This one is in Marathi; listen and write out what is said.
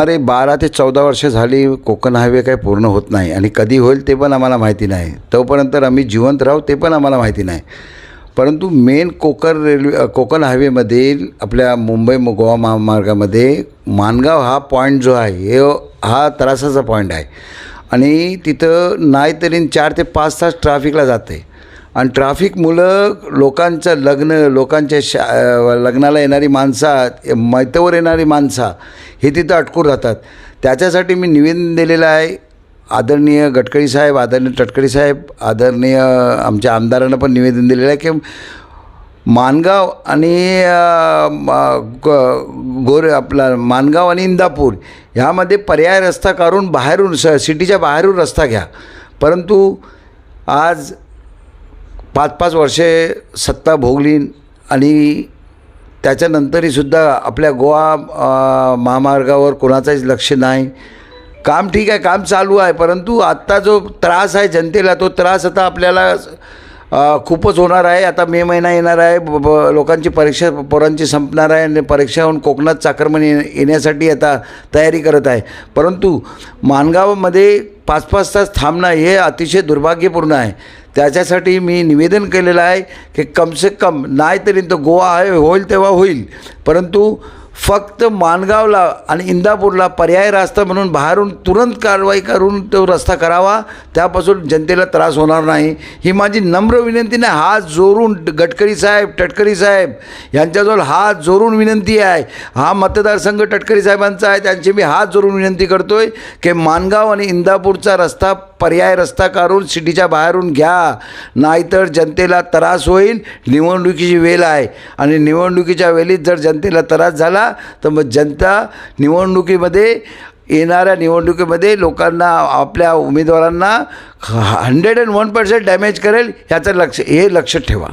अरे बारा ते चौदा वर्ष झाली कोकण हायवे काही पूर्ण होत नाही आणि कधी होईल ते पण आम्हाला माहिती नाही. तोपर्यंत आम्ही जिवंत राहू ते पण आम्हाला माहिती नाही. परंतु मेन कोकण रेल्वे कोकण हायवेमधील आपल्या मुंबई गोवा महामार्गामध्ये मानगाव हा पॉईंट जो आहे हे हा त्रासाचा पॉईंट आहे. आणि तिथं नाही तरी चार ते पाच तास ट्रॅफिकला जाते. आणि ट्राफिक मुलं लोकांचं लग्न लोकांच्या शा लग्नाला येणारी माणसं मैतवर येणारी माणसं हे तिथं अटकून राहतात. त्याच्यासाठी मी निवेदन दिलेलं आहे. आदरणीय गडकरी साहेब आदरणीय तटकरी साहेब आदरणीय आमच्या आमदारांना पण निवेदन दिलेलं आहे की मानगाव आणि अ, गोरे आपला मानगाव आणि इंदापूर ह्यामध्ये पर्याय रस्ता काढून बाहेरून स सिटीच्या बाहेरून रस्ता घ्या. परंतु आज पाच पाच वर्षे सत्ता भोगली आणि त्याच्यानंतरही सुद्धा आपल्या गोवा महामार्गावर कोणाचंच लक्ष नाही. काम ठीक आहे काम चालू आहे परंतु आत्ता जो त्रास आहे जनतेला तो त्रास आता आपल्याला खूपच होणार आहे. आता मे महिना येणार आहे. ब- ब- लोकांची परीक्षा पोरांची संपणार आहे आणि परीक्षा होऊन कोकणात चाकरमणी ये- येण्यासाठी आता तयारी करत आहे. परंतु माणगावमध्ये पाच पाच तास थांबणं हे अतिशय दुर्भाग्यपूर्ण आहे. त्याच्यासाठी मी निवेदन केलेलं आहे की कमसे कम नाही तरी तो गोवा आहे होईल तेव्हा होईल. परंतु फक्त माणगावला आणि इंदापूरला पर्याय रस्ता म्हणून बाहेरून तुरंत कारवाई करून तो रस्ता करावा त्यापासून जनतेला त्रास होणार नाही. ही माझी नम्र विनंती नाही हात जोरून गडकरी साहेब टटकरी साहेब यांच्याजवळ हात जोरून विनंती आहे. हा मतदारसंघ टटकरी साहेबांचा आहे त्यांची मी हात जोरून विनंती करतो आहे की माणगाव आणि इंदापूरचा रस्ता पर्याय रस्ता काढून सिटीच्या बाहेरून घ्या. नाहीतर जनतेला त्रास होईल निवडणुकीची वेळ आहे. आणि निवडणुकीच्या वेळीत जर जनतेला त्रास झाला तर मग जनता निवडणुकीमध्ये येणाऱ्या निवडणुकीमध्ये लोकांना आपल्या उमेदवारांना hundred and one percent damage करेल ह्याचं लक्ष हे लक्षात ठेवा.